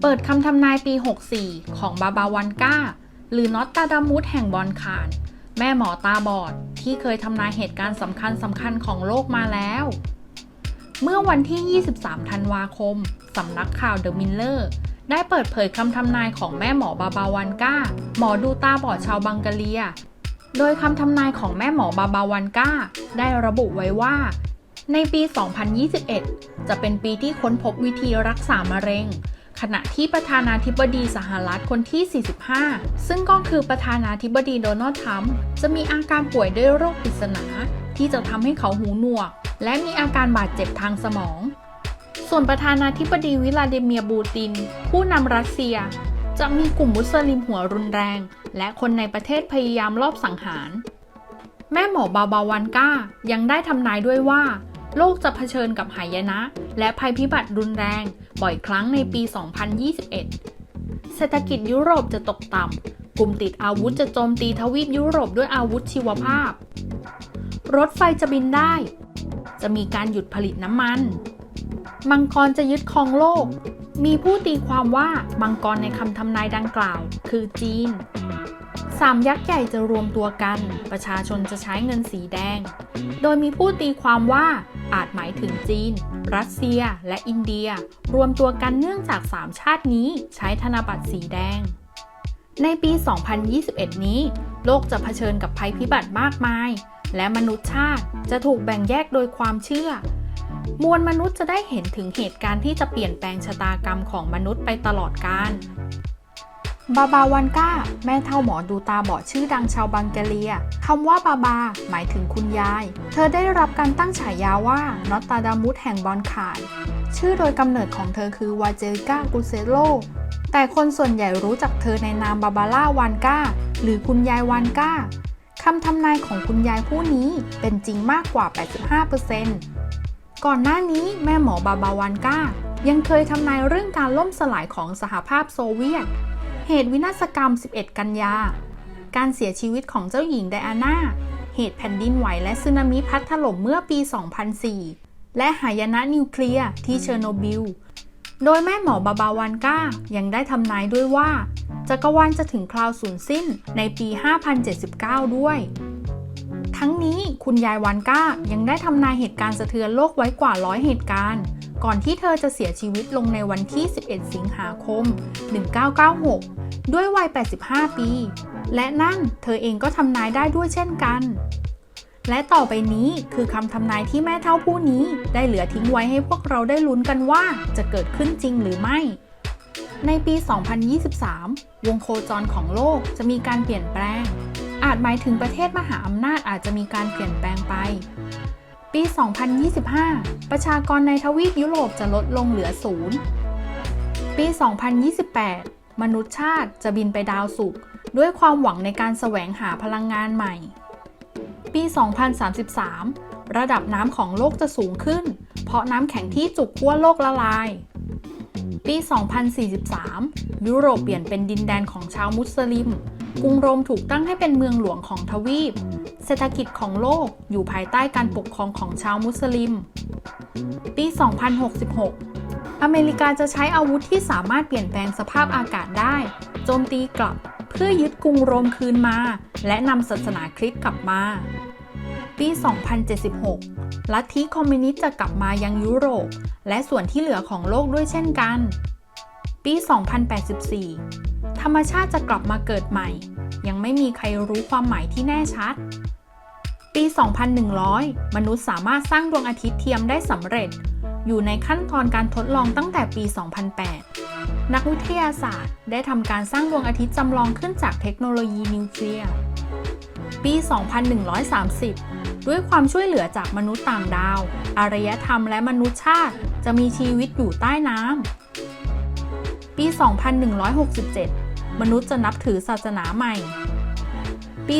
เปิดคำทำนายปี 64 ของบาบาวันก้า หรือนอตตาดามุสแห่งบอนคานแม่หมอตาบอด ที่เคยทำนายเหตุการณ์สำคัญสำคัญของโลกมาแล้ว เมื่อวันที่ 23 ธันวาคม สำนักข่าวเดอะมิลเลอร์ได้เปิดเผยคำทำนายของแม่หมอบาบาวันก้า หมอดูตาบอดชาวบังกาเลีย โดยคำทำนายของแม่หมอบาบาวันก้า ได้ระบุไว้ว่า ในปี 2021 จะเป็นปีที่ค้นพบวิธีรักษามะเร็ง ขณะที่ประธานาธิบดีสหรัฐคนที่ 45 ซึ่งก็คือประธานาธิบดีโดนัลด์ทรัมป์จะมีอาการป่วยด้วยโรคปริศนา ที่จะทำให้เขาหูหนวก และมีอาการบาดเจ็บทางสมอง ส่วนประธานาธิบดีวิลาดิเมียร์บูติน ผู้นำรัสเซีย จะมีกลุ่มมุสลิมหัวรุนแรง และคนในประเทศพยายามลอบสังหาร แม่หมอบาบาวันก้ายังได้ทำนายด้วยว่า โลกจะเผชิญกับหายนะ และภัยพิบัติรุนแรงบ่อยครั้งในปี 2021 เศรษฐกิจยุโรปจะตกต่ำ กลุ่มติดอาวุธจะโจมตีทวีปยุโรปด้วยอาวุธชีวภาพ รถไฟจะบินได้ จะมีการหยุดผลิตน้ำมัน มังกรจะยึดครองโลก มีผู้ตีความว่ามังกรในคำทำนายดังกล่าว คือจีนสามยักษ์ใหญ่จะรวมตัวกัน ประชาชนจะใช้เงินสีแดง โดยมีผู้ตีความว่า อาจหมายถึงจีน รัสเซีย และอินเดีย รวมตัวกันเนื่องจาก 3 ชาตินี้ใช้ธนบัตรสีแดง ในปี 2021 นี้ โลกจะเผชิญกับภัยพิบัติมากมาย และมนุษยชาติจะถูกแบ่งแยกโดยความเชื่อ มวลมนุษย์จะได้เห็นถึงเหตุการณ์ที่จะเปลี่ยนแปลงชะตากรรมของมนุษย์ไปตลอดกาล บาบาวันก้า แม่เท่าหมอดูตาบอดชื่อดังชาวบังกาเลียคำว่าบาบา หมายถึงคุณยาย เธอได้รับการตั้งฉายาว่านอตตาดามุสแห่งบอนคาย ชื่อโดยกำเนิดของเธอคือวาเจริก้ากุเซโล แต่คนส่วนใหญ่รู้จักเธอในนามบาบาร่าวานก้า หรือคุณยายวานก้าคำทำนายของคุณยายผู้นี้เป็นจริงมากกว่า 85%ก่อนหน้านี้แม่หมอบาบาวันก้ายังเคยทำนายเรื่องการล่มสลายของสหภาพโซเวียต เหตุวินาศกรรม 11 กันยา การเสียชีวิตของเจ้าหญิงไดอาน่า เหตุแผ่นดินไหวและสึนามิพัดถล่มเมื่อปี 2004 และหายนะนิวเคลียร์ที่เชอร์โนบิล โดยแม่หมอบาบาวันก้ายังได้ทำนายด้วยว่า จักรวาลจะถึงคราวสูญสิ้นในปี 5079 ด้วย ทั้งนี้คุณยายวานก้ายังได้ทำนายเหตุการณ์สะเทือนโลกไว้กว่าร้อยเหตุการณ์ ก่อนที่เธอจะเสียชีวิตลงในวันที่ 11 สิงหาคม 1996 ด้วยวัย 85 ปี และนั่นเธอเองก็ทำนายได้ด้วยเช่นกัน และต่อไปนี้คือคำทำนายที่แม่เท่าผู้นี้ได้เหลือทิ้งไว้ให้พวกเราได้ลุ้นกันว่าจะเกิดขึ้นจริงหรือไม่ ในปี 2023 วงโคจรของโลกจะมีการเปลี่ยนแปลง อาจหมายถึงประเทศมหาอำนาจอาจจะมีการเปลี่ยนแปลงไป ปี 2025 ประชากรในทวีปยุโรปจะลดลงเหลือศูนย์ปี 2028 มนุษยชาติจะบินไปดาวศุกร์ด้วยความหวังในการแสวงหาพลังงานใหม่ ปี 2033 ระดับน้ำของโลกจะสูงขึ้น เพราะน้ำแข็งที่จุกขั้วโลกละลาย ปี 2043 ยุโรปเปลี่ยนเป็นดินแดนของชาวมุสลิม กรุงโรมถูกตั้งให้เป็นเมืองหลวงของทวีป เศรษฐกิจของโลกอยู่ภายใต้การปกครองของชาวมุสลิม ปี 2066 อเมริกาจะใช้อาวุธที่สามารถเปลี่ยนแปลงสภาพอากาศได้ โจมตีกลับเพื่อยึดกรุงโรมคืนมา และนำศาสนาคริสต์กลับมา ปี 2076 ลัทธิคอมมิวนิสต์จะกลับมายังยุโรป และส่วนที่เหลือของโลกด้วยเช่นกัน ปี 2084 ธรรมชาติจะกลับมาเกิดใหม่ ยังไม่มีใครรู้ความหมายที่แน่ชัด ปี 2100 มนุษย์สามารถสร้างดวงอาทิตย์เทียมได้สำเร็จ อยู่ในขั้นตอนการทดลองตั้งแต่ปี 2008 นักวิทยาศาสตร์ ได้ทำการสร้างดวงอาทิตย์จำลองขึ้นจากเทคโนโลยีนิวเคลียร์ ปี 2130 ด้วยความช่วยเหลือจากมนุษย์ต่างดาว อารยธรรมและมนุษยชาติจะมีชีวิตอยู่ใต้น้ำปี 2167 มนุษย์จะนับถือศาสนาใหม่ ปี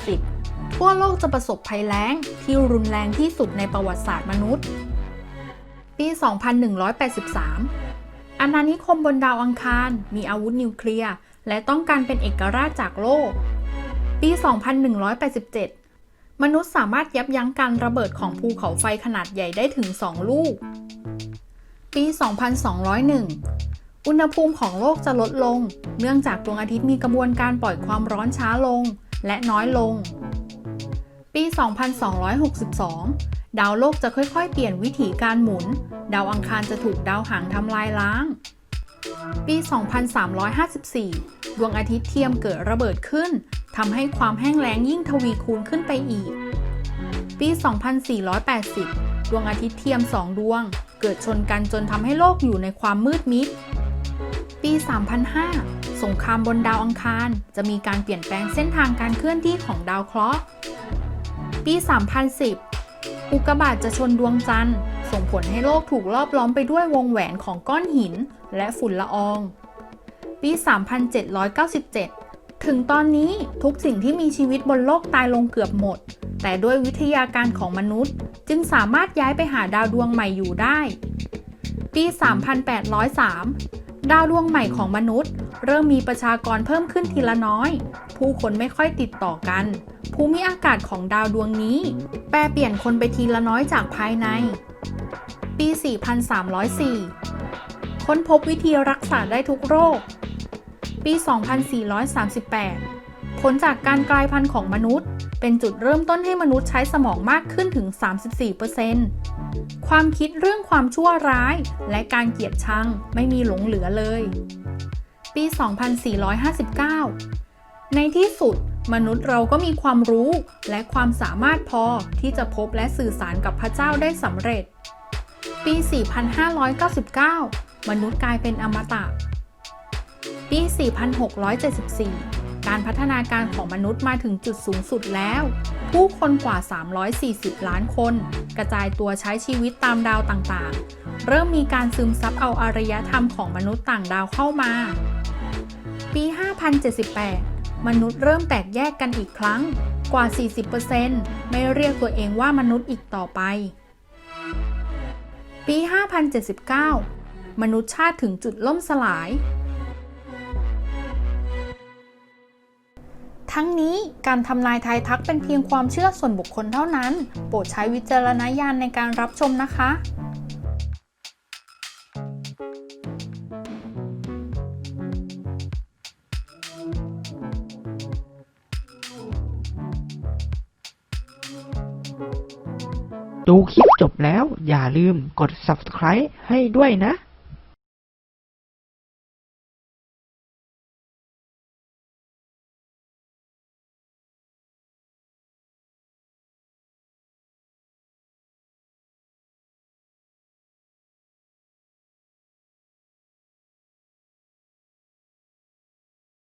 2170 ทั่วโลกจะประสบภัยแล้งที่รุนแรงที่สุดในประวัติศาสตร์มนุษย์ ปี 2183 อาณานิคมบนดาวอังคารมีอาวุธนิวเคลียร์และต้องการเป็นเอกราชจากโลก ปี 2187 มนุษย์สามารถยับยั้งการระเบิดของภูเขาไฟขนาดใหญ่ได้ถึง 2 ลูก ปี 2201 อุณหภูมิของโลกจะลดลง เนื่องจากดวงอาทิตย์มีกระบวนการปล่อยความร้อนช้าลงและน้อยลง ปี 2262 ดาวโลกจะค่อยๆ เปลี่ยนวิถีการหมุน ดาวอังคารจะถูกดาวหางทำลายล้าง ปี 2354 ดวงอาทิตย์เทียมเกิดระเบิดขึ้นทำให้ความแห้งแล้งยิ่งทวีคูณขึ้นไปอีก ปี 2480 ดวงอาทิตย์เทียมสองดวง เกิดชนกันจนทำให้โลกอยู่ในความมืดมิด ปี 3005 สงครามบนดาวอังคาร จะมีการเปลี่ยนแปลงเส้นทางการเคลื่อนที่ของดาวเคราะห์ ปี 3010 อุกกาบาตจะชนดวงจันทร์ ส่งผลให้โลกถูกรอบล้อมไปด้วยวงแหวนของก้อนหินและฝุ่นละออง ปี 3797 ถึงตอนนี้ทุกสิ่งที่มีชีวิตบนโลกตายลงเกือบหมด แต่ด้วยวิทยาการของมนุษย์ จึงสามารถย้ายไปหาดาวดวงใหม่อยู่ได้ ปี 3803 ดาวดวงใหม่ของมนุษย์ เริ่มมีประชากรเพิ่มขึ้นทีละน้อย ผู้คนไม่ค่อยติดต่อกัน ภูมิอากาศของดาวดวงนี้ แปรเปลี่ยนคนไปทีละน้อยจากภายใน ปี 4304 ค้นพบวิธีรักษาได้ทุกโรค ปี 2438 ผลจากการกลายพันธุ์ของมนุษย์ เป็นจุดเริ่มต้นให้มนุษย์ใช้สมองมากขึ้นถึง 34%ความคิดเรื่องความชั่วร้าย และการเกลียดชังไม่มีหลงเหลือเลย ปี 2459 ในที่สุด มนุษย์เราก็มีความรู้และความสามารถพอที่จะพบและสื่อสารกับพระเจ้าได้สำเร็จ ปี 4599 มนุษย์กลายเป็นอมตะ ปี 4674 การพัฒนาการของมนุษย์มาถึงจุดสูงสุดแล้ว ผู้คนกว่า 340 ล้านคน กระจายตัวใช้ชีวิตตามดาวต่างๆ เริ่มมีการซึมซับเอาอารยธรรมของมนุษย์ต่างดาวเข้ามา ปี 5078 มนุษย์เริ่มแตกแยกกันอีกครั้งกว่า 40%ไม่เรียกตัวเองว่ามนุษย์อีกต่อไป ปี 5079 มนุษย์ชาติถึงจุดล่มสลาย ทั้งนี้การทำนายทายทักเป็นเพียงความเชื่อส่วนบุคคลเท่านั้น โปรดใช้วิจารณญาณในการรับชมนะคะ ดูคลิปจบแล้วอย่าลืมกด subscribe ให้ด้วยนะ